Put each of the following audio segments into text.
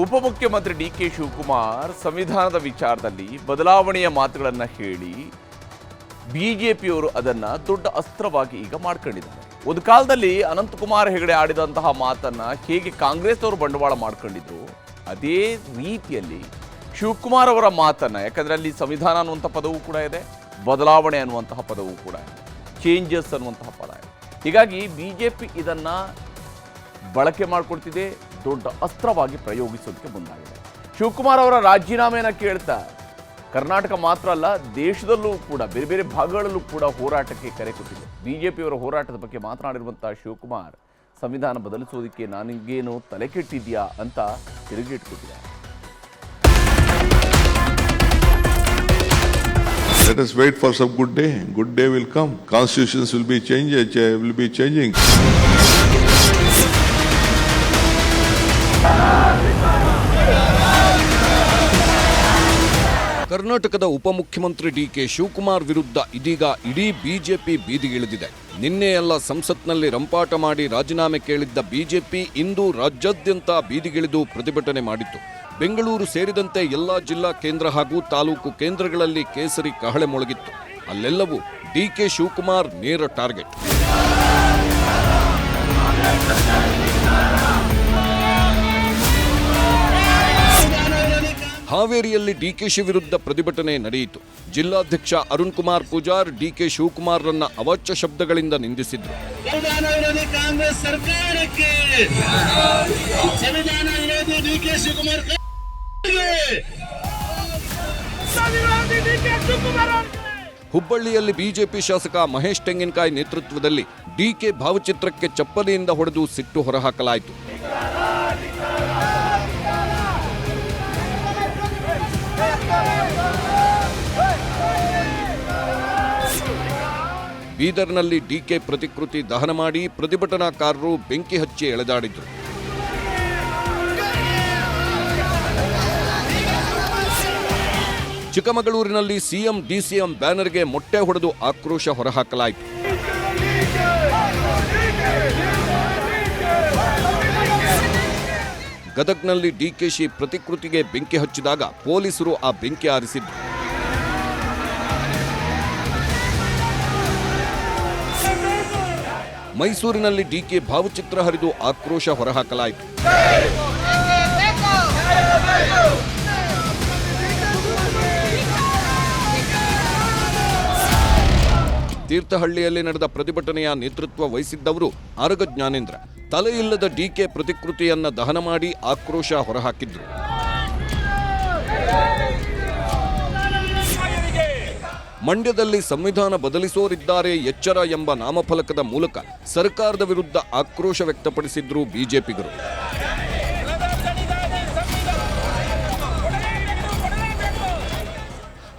ಉಪಮುಖ್ಯಮಂತ್ರಿ D K Shivakumar ಸಂವಿಧಾನದ ವಿಚಾರದಲ್ಲಿ ಬದಲಾವಣೆಯ ಮಾತುಗಳನ್ನು ಹೇಳಿ ಬಿಜೆಪಿಯವರು ಅದನ್ನು ದೊಡ್ಡ ಅಸ್ತ್ರವಾಗಿ ಈಗ ಮಾಡ್ಕೊಂಡಿದ್ದಾರೆ. ಒಂದು ಕಾಲದಲ್ಲಿ ಅನಂತಕುಮಾರ್ ಹೆಗಡೆ ಆಡಿದಂತಹ ಮಾತನ್ನು ಹೇಗೆ ಕಾಂಗ್ರೆಸ್ನವರು ಬಂಡವಾಳ ಮಾಡ್ಕೊಂಡಿದ್ರು, ಅದೇ ರೀತಿಯಲ್ಲಿ ಶಿವಕುಮಾರ್ ಅವರ ಮಾತನ್ನು, ಯಾಕಂದರೆ ಅಲ್ಲಿ ಸಂವಿಧಾನ ಅನ್ನುವಂಥ ಪದವೂ ಕೂಡ ಇದೆ, ಬದಲಾವಣೆ ಅನ್ನುವಂತಹ ಪದವೂ ಕೂಡ ಇದೆ ಚೇಂಜಸ್ ಅನ್ನುವಂತಹ ಪದ ಇದೆ. ಹೀಗಾಗಿ ಪಿ ಇದನ್ನು ಬಳಕೆ ಮಾಡಿಕೊಡ್ತಿದೆ ದೊಡ್ಡ ಅಸ್ತ್ರವಾಗಿ ಪ್ರಯೋಗಿಸೋದಕ್ಕೆ ಮುಂದಾಗಿದೆ ಶಿವಕುಮಾರ್ ಅವರ ರಾಜೀನಾಮೆಯನ್ನು ಕೇಳ್ತಾ ಕರ್ನಾಟಕ ಮಾತ್ರ ಅಲ್ಲ ದೇಶದಲ್ಲೂ ಕೂಡ ಬೇರೆ ಬೇರೆ ಭಾಗಗಳಲ್ಲೂ ಕೂಡ ಹೋರಾಟಕ್ಕೆ ಕರೆ ಕೊಟ್ಟಿದೆ ಬಿಜೆಪಿಯವರ ಹೋರಾಟದ ಬಗ್ಗೆ ಮಾತನಾಡಿರುವಂಥ ಶಿವಕುಮಾರ್ ಸಂವಿಧಾನ ಬದಲಿಸೋದಕ್ಕೆ ನನಗೇನು ತಲೆ ಕೆಟ್ಟಿದ್ಯಾ ಅಂತ ತಿರುಗಿಟ್ಕೊಟ್ಟಿದ್ದಾರೆ Let us wait for some good day. Good day will come. Constitutions will be changed, uh, will be changing. ಕರ್ನಾಟಕದ ಉಪಮುಖ್ಯಮಂತ್ರಿ ಡಿ ಕೆ ಶಿವಕುಮಾರ್ ವಿರುದ್ಧ ಇದೀಗ ಇಡೀ ಬಿಜೆಪಿ ಬೀದಿಗಿಳಿದಿದೆ ನಿನ್ನೆ ಎಲ್ಲ ಸಂಸತ್ನಲ್ಲಿ ರಂಪಾಟ ಮಾಡಿ ರಾಜೀನಾಮೆ ಕೇಳಿದ್ದ ಬಿಜೆಪಿ ಇಂದು ರಾಜ್ಯಾದ್ಯಂತ ಬೀದಿಗಿಳಿದು ಪ್ರತಿಭಟನೆ ಮಾಡಿತ್ತು. ಬೆಂಗಳೂರು ಸೇರಿದಂತೆ ಎಲ್ಲ ಜಿಲ್ಲಾ ಕೇಂದ್ರ ಹಾಗೂ ತಾಲೂಕು ಕೇಂದ್ರಗಳಲ್ಲಿ ಕೇಸರಿ ಕಹಳೆ ಮೊಳಗಿತ್ತು. ಅಲ್ಲೆಲ್ಲವೂ ಡಿ ಕೆ ಶಿವಕುಮಾರ್ ನೇರ ಟಾರ್ಗೆಟ್. ಹಾವೇರಿಯಲ್ಲಿ ಡಿಕೆಶಿ ವಿರುದ್ಧ ಪ್ರತಿಭಟನೆ ನಡೆಯಿತು. ಜಿಲ್ಲಾಧ್ಯಕ್ಷ ಅರುಣ್ ಕುಮಾರ್ ಪೂಜಾರ್ ಡಿಕೆ ಶಿವಕುಮಾರ್ರನ್ನ ಅವಾಚ್ಯ ಶಬ್ದಗಳಿಂದ ನಿಂದಿಸಿದ್ರು. ಹುಬ್ಬಳ್ಳಿಯಲ್ಲಿ ಬಿಜೆಪಿ ಶಾಸಕ ಮಹೇಶ್ ತೆಂಗಿನಕಾಯಿ ನೇತೃತ್ವದಲ್ಲಿ ಡಿಕೆ ಭಾವಚಿತ್ರಕ್ಕೆ ಚಪ್ಪಲಿಯಿಂದ ಹೊಡೆದು ಸಿಟ್ಟು ಹೊರಹಾಕಲಾಯಿತು. ಬೀದರ್ನಲ್ಲಿ ಡಿಕೆ ಪ್ರತಿಕೃತಿ ದಹನ ಮಾಡಿ ಪ್ರತಿಭಟನಾಕಾರರು ಬೆಂಕಿ ಹಚ್ಚಿ ಎಳೆದಾಡಿದ್ರು. ಚಿಕ್ಕಮಗಳೂರಿನಲ್ಲಿ ಸಿಎಂ, ಡಿಸಿಎಂ ಬ್ಯಾನರ್ಗೆ ಮೊಟ್ಟೆ ಹೊಡೆದು ಆಕ್ರೋಶ ಹೊರಹಾಕಲಾಯಿತು. ಗದಗ್ನಲ್ಲಿ ಡಿಕೆಶಿ ಪ್ರತಿಕೃತಿಗೆ ಬೆಂಕಿ ಹಚ್ಚಿದಾಗ ಪೊಲೀಸರು ಆ ಬೆಂಕಿ ಆರಿಸಿದ್ರು. ಮೈಸೂರಿನಲ್ಲಿ ಡಿಕೆ ಭಾವಚಿತ್ರ ಹರಿದು ಆಕ್ರೋಶ ಹೊರಹಾಕಲಾಯಿತು. ತೀರ್ಥಹಳ್ಳಿಯಲ್ಲಿ ನಡೆದ ಪ್ರತಿಭಟನೆಯ ನೇತೃತ್ವ ವಹಿಸಿದ್ದವರು ಆರಗ ಜ್ಞಾನೇಂದ್ರ. ತಲೆಯಿಲ್ಲದ ಡಿಕೆ ಪ್ರತಿಕೃತಿಯನ್ನ ದಹನ ಮಾಡಿ ಆಕ್ರೋಶ ಹೊರಹಾಕಿದ್ರು. ಮಂಡ್ಯದಲ್ಲಿ ಸಂವಿಧಾನ ಬದಲಿಸೋರಿದ್ದಾರೆ ಎಚ್ಚರ ಎಂಬ ನಾಮಫಲಕದ ಮೂಲಕ ಸರ್ಕಾರದ ವಿರುದ್ಧ ಆಕ್ರೋಶ ವ್ಯಕ್ತಪಡಿಸಿದ್ರು ಬಿಜೆಪಿಗರು.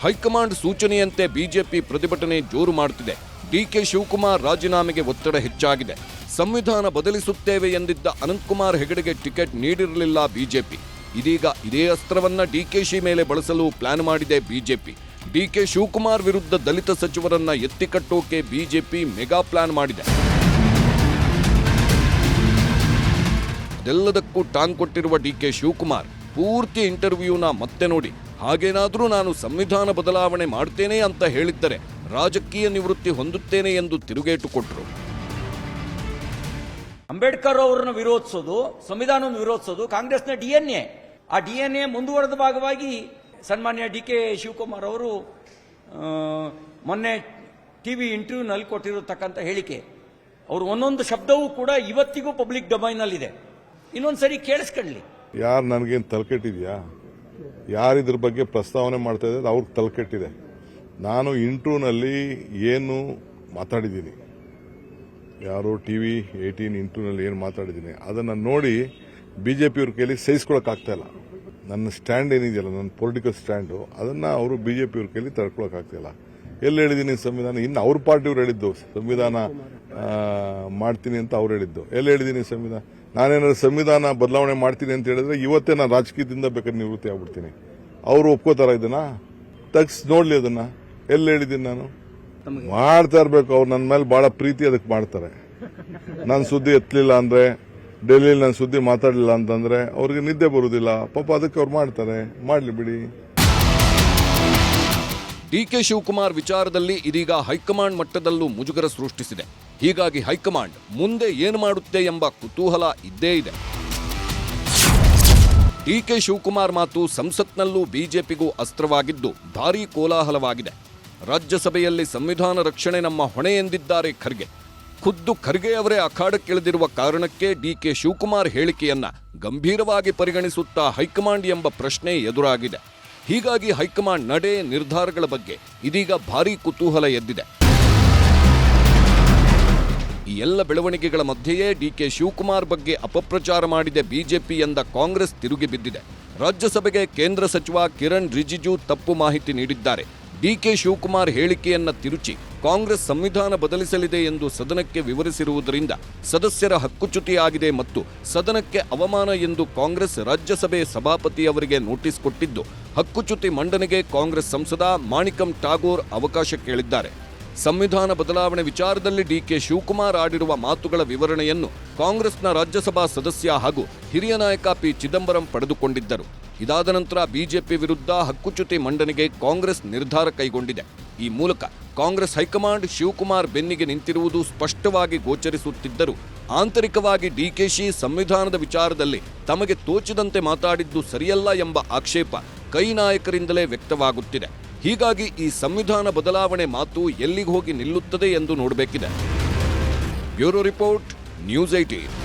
ಹೈಕಮಾಂಡ್ ಸೂಚನೆಯಂತೆ ಬಿಜೆಪಿ ಪ್ರತಿಭಟನೆ ಜೋರು ಮಾಡುತ್ತಿದೆ ಡಿಕೆ ಶಿವಕುಮಾರ್ ರಾಜೀನಾಮೆಗೆ ಒತ್ತಡ ಹೆಚ್ಚಾಗಿದೆ. ಸಂವಿಧಾನ ಬದಲಿಸುತ್ತೇವೆ ಎಂದಿದ್ದ ಅನಂತಕುಮಾರ್ ಹೆಗಡೆಗೆ ಟಿಕೆಟ್ ನೀಡಿರಲಿಲ್ಲ ಬಿಜೆಪಿ. ಇದೀಗ ಇದೇ ಅಸ್ತ್ರವನ್ನ ಡಿಕೆಶಿ ಮೇಲೆ ಬಳಸಲು ಪ್ಲಾನ್ ಮಾಡಿದೆ ಬಿಜೆಪಿ. ಡಿಕೆ ಶಿವಕುಮಾರ್ ವಿರುದ್ಧ ದಲಿತ ಸಚಿವರನ್ನ ಎತ್ತಿಕಟ್ಟೋಕೆ ಬಿಜೆಪಿ ಮೆಗಾ ಪ್ಲಾನ್ ಮಾಡಿದೆ. ಅದೆಲ್ಲದಕ್ಕೂ ಟಾಂಗ್ ಕೊಟ್ಟಿರುವ ಡಿಕೆ ಶಿವಕುಮಾರ್ ಪೂರ್ತಿ ಇಂಟರ್ವ್ಯೂನ ಮತ್ತೆ ನೋಡಿ, ಹಾಗೇನಾದರೂ ನಾನು ಸಂವಿಧಾನ ಬದಲಾವಣೆ ಮಾಡ್ತೇನೆ ಅಂತ ಹೇಳಿದ್ದರೆ ರಾಜಕೀಯ ನಿವೃತ್ತಿ ಹೊಂದುತ್ತೇನೆ ಎಂದು ತಿರುಗೇಟು ಕೊಟ್ಟರು ಅಂಬೇಡ್ಕರ್ ಅವರನ್ನು ವಿರೋಧಿಸೋದು, ಸಂವಿಧಾನವನ್ನು ವಿರೋಧಿಸೋದು ಕಾಂಗ್ರೆಸ್ನ ಡಿಎನ್ಎ ಆ ಡಿಎನ್ಎ ಮುಂದುವರೆದ ಭಾಗವಾಗಿ ಸನ್ಮಾನ್ಯ ಡಿ ಕೆ ಶಿವಕುಮಾರ್ ಅವರು ಮೊನ್ನೆ ಟಿ ವಿ ಇಂಟರ್ವ್ಯೂನಲ್ಲಿ ಕೊಟ್ಟಿರತಕ್ಕಂಥ ಹೇಳಿಕೆ. ಅವರು ಒಂದೊಂದು ಶಬ್ದವೂ ಕೂಡ ಇವತ್ತಿಗೂ ಪಬ್ಲಿಕ್ ಡೊಮೈನಲ್ಲಿದೆ. ಇನ್ನೊಂದ್ಸರಿ ಕೇಳಿಸ್ಕೊಳ್ಳಿ. ಯಾರು ನನಗೇನು ತಲೆಕೆಟ್ಟಿದೆಯಾ? ಯಾರು ಇದ್ರ ಬಗ್ಗೆ ಪ್ರಸ್ತಾವನೆ ಮಾಡ್ತಾ ಇದ್ದಾರೆ ಅವ್ರಿಗೆ ತಲೆಕೆಟ್ಟಿದೆ. ನಾನು ಇಂಟರ್ವ್ಯೂನಲ್ಲಿ ಏನು ಮಾತಾಡಿದ್ದೀನಿ. ಯಾರು ಟಿ ವಿ ಏಯ್ಟೀನ್ ಇಂಟರ್ವ್ಯೂನಲ್ಲಿ ಏನು ಮಾತಾಡಿದ್ದೀನಿ. ಅದನ್ನು ನೋಡಿ ಬಿ ಜೆ ಪಿಯವ್ರ ಕೈಲಿ ಸಹಿಸ್ಕೊಳಕ್ಕಾಗ್ತಾ ಇಲ್ಲ. ನನ್ನ ಸ್ಟ್ಯಾಂಡ್ ಏನಿದೆಯಲ್ಲ ನನ್ನ ಪೊಲಿಟಿಕಲ್ ಸ್ಟ್ಯಾಂಡು ಅದನ್ನು ಅವರು ಬಿ ಜೆ ಪಿಯವ್ರ ಕೈಲಿ ತಡ್ಕೊಳಕ್ಕಾಗ್ತಿಲ್ಲ ಎಲ್ಲಿ ಹೇಳಿದ್ದೀನಿ ಸಂವಿಧಾನ? ಇನ್ನು ಅವ್ರ ಪಾರ್ಟಿಯವ್ರು ಹೇಳಿದ್ದು ಸಂವಿಧಾನ ಮಾಡ್ತೀನಿ ಅಂತ ಅವ್ರು ಹೇಳಿದ್ದು. ಎಲ್ಲಿ ಹೇಳಿದ್ದೀನಿ ಸಂವಿಧಾನ? ನಾನೇನಾದ್ರು ಸಂವಿಧಾನ ಬದಲಾವಣೆ ಮಾಡ್ತೀನಿ ಅಂತ ಹೇಳಿದ್ರೆ ಇವತ್ತೇ ನಾನು ರಾಜಕೀಯದಿಂದ ಬೇಕಾದ್ರೆ ನಿವೃತ್ತಿ ಆಗ್ಬಿಡ್ತೀನಿ. ಅವರು ಒಪ್ಕೋತಾರ ಇದನ್ನ? ತಗ್ಸ್ ನೋಡ್ಲಿ ಅದನ್ನ. ಎಲ್ಲಿ ಹೇಳಿದ್ದೀನಿ ನಾನು? ಮಾಡ್ತಾ ಇರ್ಬೇಕು ಅವ್ರು ನನ್ನ ಮೇಲೆ ಬಹಳ ಪ್ರೀತಿ ಅದಕ್ಕೆ ಮಾಡ್ತಾರೆ. ನಾನು ಸುದ್ದಿ ಎತ್ತಲಿಲ್ಲ ಅಂದ್ರೆ ಡೆಲ್ಲಿಲಿ ನಾನು ಸುದ್ದಿ ಮಾತಾಡಲಿಲ್ಲ ಅಂತಂದ್ರೆ ಅವ್ರಿಗೆ ನಿದ್ದೆ ಬರುವುದಿಲ್ಲ ಪಾಪ ಅದಕ್ಕೆ ಅವ್ರು ಮಾಡ್ತಾರೆ. ಮಾಡ್ಲಿ ಬಿಡಿ. ಡಿಕೆ ಶಿವಕುಮಾರ್ ವಿಚಾರದಲ್ಲಿ ಇದೀಗ ಹೈಕಮಾಂಡ್ ಮಟ್ಟದಲ್ಲೂ ಮುಜುಗರ ಸೃಷ್ಟಿಸಿದೆ. ಹೀಗಾಗಿ ಹೈಕಮಾಂಡ್ ಮುಂದೆ ಏನು ಮಾಡುತ್ತೆ ಎಂಬ ಕುತೂಹಲ ಇದ್ದೇ ಇದೆ. ಡಿಕೆ ಶಿವಕುಮಾರ್ ಮಾತು ಸಂಸತ್ನಲ್ಲೂ ಬಿಜೆಪಿಗೂ ಅಸ್ತ್ರವಾಗಿದ್ದು ಭಾರೀ ಕೋಲಾಹಲವಾಗಿದೆ. ರಾಜ್ಯಸಭೆಯಲ್ಲಿ ಸಂವಿಧಾನ ರಕ್ಷಣೆ ನಮ್ಮ ಹೊಣೆ ಎಂದಿದ್ದಾರೆ ಖರ್ಗೆ. ಖುದ್ದು ಖರ್ಗೆ ಅವರೇ ಅಖಾಡಕ್ಕಿಳಿದಿರುವ ಕಾರಣಕ್ಕೆ ಡಿಕೆ ಶಿವಕುಮಾರ್ ಹೇಳಿಕೆಯನ್ನ ಗಂಭೀರವಾಗಿ ಪರಿಗಣಿಸುತ್ತಾ ಹೈಕಮಾಂಡ್ ಎಂಬ ಪ್ರಶ್ನೆ ಎದುರಾಗಿದೆ. ಹೀಗಾಗಿ ಹೈಕಮಾಂಡ್ ನಡೆ ನಿರ್ಧಾರಗಳ ಬಗ್ಗೆ ಇದೀಗ ಭಾರೀ ಕುತೂಹಲ ಎದ್ದಿದೆ. ಈ ಎಲ್ಲ ಬೆಳವಣಿಗೆಗಳ ಮಧ್ಯೆಯೇ ಡಿ ಕೆ ಶಿವಕುಮಾರ್ ಬಗ್ಗೆ ಅಪಪ್ರಚಾರ ಮಾಡಿದೆ ಬಿಜೆಪಿ ಎಂದ ಕಾಂಗ್ರೆಸ್ ತಿರುಗಿ ಬಿದ್ದಿದೆ. ರಾಜ್ಯಸಭೆಗೆ ಕೇಂದ್ರ ಸಚಿವ ಕಿರಣ್ ರಿಜಿಜು ತಪ್ಪು ಮಾಹಿತಿ ನೀಡಿದ್ದಾರೆ. ಡಿಕೆ ಶಿವಕುಮಾರ್ ಹೇಳಿಕೆಯನ್ನ ತಿರುಚಿ ಕಾಂಗ್ರೆಸ್ ಸಂವಿಧಾನ ಬದಲಿಸಲಿದೆ ಎಂದು ಸದನಕ್ಕೆ ವಿವರಿಸಿರುವುದರಿಂದ ಸದಸ್ಯರ ಹಕ್ಕುಚ್ಯುತಿಯಾಗಿದೆ ಮತ್ತು ಸದನಕ್ಕೆ ಅವಮಾನ ಎಂದು ಕಾಂಗ್ರೆಸ್ ರಾಜ್ಯಸಭೆ ಸಭಾಪತಿ ಅವರಿಗೆ ನೋಟಿಸ್ ಕೊಟ್ಟಿದ್ದು ಹಕ್ಕುಚ್ಯುತಿ ಮಂಡನೆಗೆ ಕಾಂಗ್ರೆಸ್ ಸಂಸದ ಮಾಣಿಕಂ ಠಾಗೋರ್ ಅವಕಾಶ ಕೇಳಿದ್ದಾರೆ. ಸಂವಿಧಾನ ಬದಲಾವಣೆ ವಿಚಾರದಲ್ಲಿ ಡಿಕೆ ಶಿವಕುಮಾರ್ ಆಡಿರುವ ಮಾತುಗಳ ವಿವರಣೆಯನ್ನು ಕಾಂಗ್ರೆಸ್ನ ರಾಜ್ಯಸಭಾ ಸದಸ್ಯ ಹಾಗೂ ಹಿರಿಯ ನಾಯಕ ಪಿ ಚಿದಂಬರಂ ಪಡೆದುಕೊಂಡಿದ್ದರು. ಇದಾದ ನಂತರ ಬಿಜೆಪಿ ವಿರುದ್ಧ ಹಕ್ಕುಚ್ಯುತಿ ಮಂಡನೆಗೆ ಕಾಂಗ್ರೆಸ್ ನಿರ್ಧಾರ ಕೈಗೊಂಡಿದೆ. ಈ ಮೂಲಕ ಕಾಂಗ್ರೆಸ್ ಹೈಕಮಾಂಡ್ ಶಿವಕುಮಾರ್ ಬೆನ್ನಿಗೆ ನಿಂತಿರುವುದು ಸ್ಪಷ್ಟವಾಗಿ ಗೋಚರಿಸುತ್ತಿದ್ದರೂ ಆಂತರಿಕವಾಗಿ ಡಿಕೆಶಿ ಸಂವಿಧಾನದ ವಿಚಾರದಲ್ಲಿ ತಮಗೆ ತೋಚಿದಂತೆ ಮಾತಾಡಿದ್ದು ಸರಿಯಲ್ಲ ಎಂಬ ಆಕ್ಷೇಪ ಕೈ ನಾಯಕರಿಂದಲೇ ವ್ಯಕ್ತವಾಗುತ್ತಿದೆ. ಹೀಗಾಗಿ ಈ ಸಂವಿಧಾನ ಬದಲಾವಣೆ ಮಾತು ಎಲ್ಲಿಗೆ ಹೋಗಿ ನಿಲ್ಲುತ್ತದೆ ಎಂದು ನೋಡಬೇಕಿದೆ. Bureau report, news eighteen